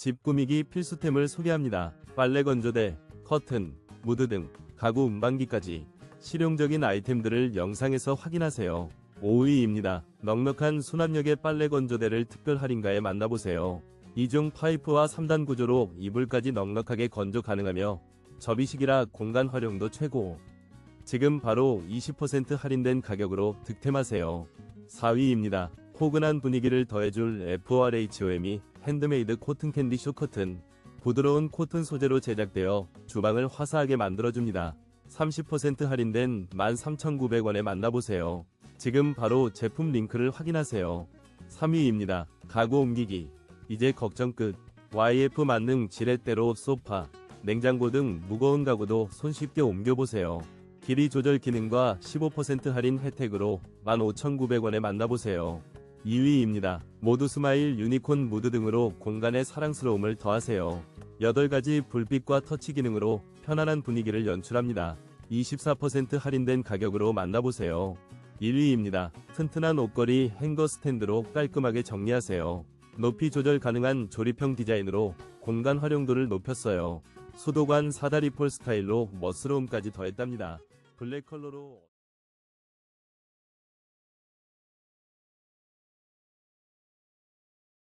집 꾸미기 필수템을 소개합니다. 빨래 건조대, 커튼, 무드 등 가구 운반기까지 실용적인 아이템들을 영상에서 확인하세요. 5위입니다. 넉넉한 수납력의 빨래 건조대를 특별 할인가에 만나보세요. 이중 파이프와 3단 구조로 이불까지 넉넉하게 건조 가능하며 접이식이라 공간 활용도 최고. 지금 바로 20% 할인된 가격으로 득템하세요. 4위입니다. 포근한 분위기를 더해줄 FRHOM이 핸드메이드 코튼 캔디 쇼커튼. 부드러운 코튼 소재로 제작되어 주방을 화사하게 만들어줍니다. 30% 할인된 13,900원에 만나보세요. 지금 바로 제품 링크를 확인하세요. 3위입니다. 가구 옮기기. 이제 걱정 끝. YF 만능 지렛대로 소파, 냉장고 등 무거운 가구도 손쉽게 옮겨보세요. 길이 조절 기능과 15% 할인 혜택으로 15,900원에 만나보세요. 2위입니다. 모두 스마일 유니콘 무드 등으로 공간의 사랑스러움을 더하세요. 8가지 불빛과 터치 기능으로 편안한 분위기를 연출합니다. 24% 할인된 가격으로 만나보세요. 1위입니다. 튼튼한 옷걸이 행거 스탠드로 깔끔하게 정리하세요. 높이 조절 가능한 조립형 디자인으로 공간 활용도를 높였어요. 수도관 사다리 폴 스타일로 멋스러움까지 더했답니다. 블랙 컬러로